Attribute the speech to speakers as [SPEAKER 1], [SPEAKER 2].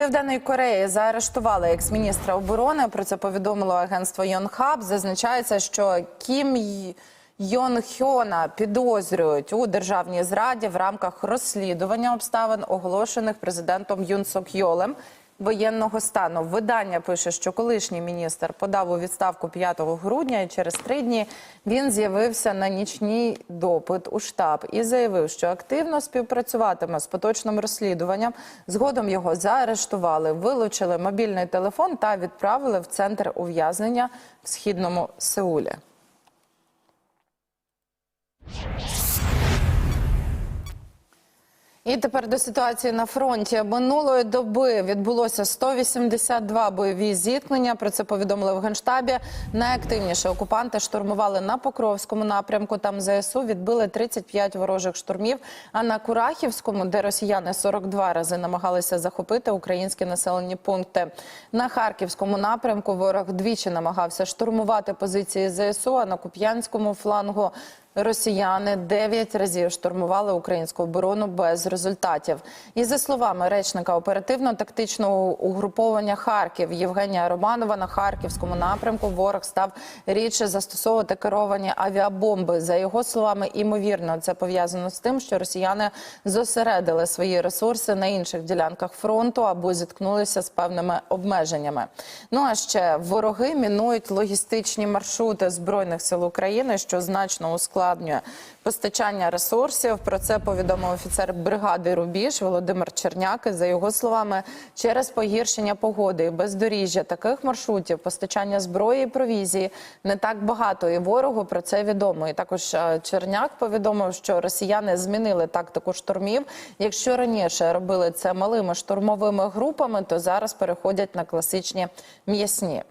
[SPEAKER 1] Південної Кореї заарештували екс-міністра оборони. Про це повідомило агентство Йонхаб. Зазначається, що Кім Й- Йон Хьона підозрюють у державній зраді в рамках розслідування обставин, оголошених президентом Юн Сок Йолем воєнного стану. Видання пише, що колишній міністр подав у відставку 5 грудня, і через три дні він з'явився на нічній допит у штаб і заявив, що активно співпрацюватиме з поточним розслідуванням. Згодом його заарештували, вилучили мобільний телефон та відправили в центр ув'язнення в східному Сеулі. І тепер до ситуації на фронті минулої доби відбулося 182 бойові зіткнення. Про це повідомили в генштабі. Найактивніше окупанти штурмували на Покровському напрямку. Там ЗСУ відбили 35 ворожих штурмів. А на Курахівському, де росіяни 42 рази намагалися захопити українські населені пункти. На Харківському напрямку ворог двічі намагався штурмувати позиції ЗСУ. А на Куп'янському флангу Росіяни дев'ять разів штурмували українську оборону без результатів. І за словами речника оперативно-тактичного угруповання Харків Євгенія Романова на харківському напрямку ворог став рідше застосовувати керовані авіабомби. За його словами, імовірно, це пов'язано з тим, що росіяни зосередили свої ресурси на інших ділянках фронту або зіткнулися з певними обмеженнями. Ну а ще вороги мінують логістичні маршрути збройних сил України, що значно ускладнює постачання ресурсів. Про це повідомив офіцер бригади Рубіж Володимир Черняк. За його словами, через погіршення погоди і бездоріжжя таких маршрутів постачання зброї і провізії не так багато. І ворогу про це відомо. І також е, Черняк повідомив, що росіяни змінили тактику штурмів. Якщо раніше робили це малими штурмовими групами, то зараз переходять на класичні м'ясні.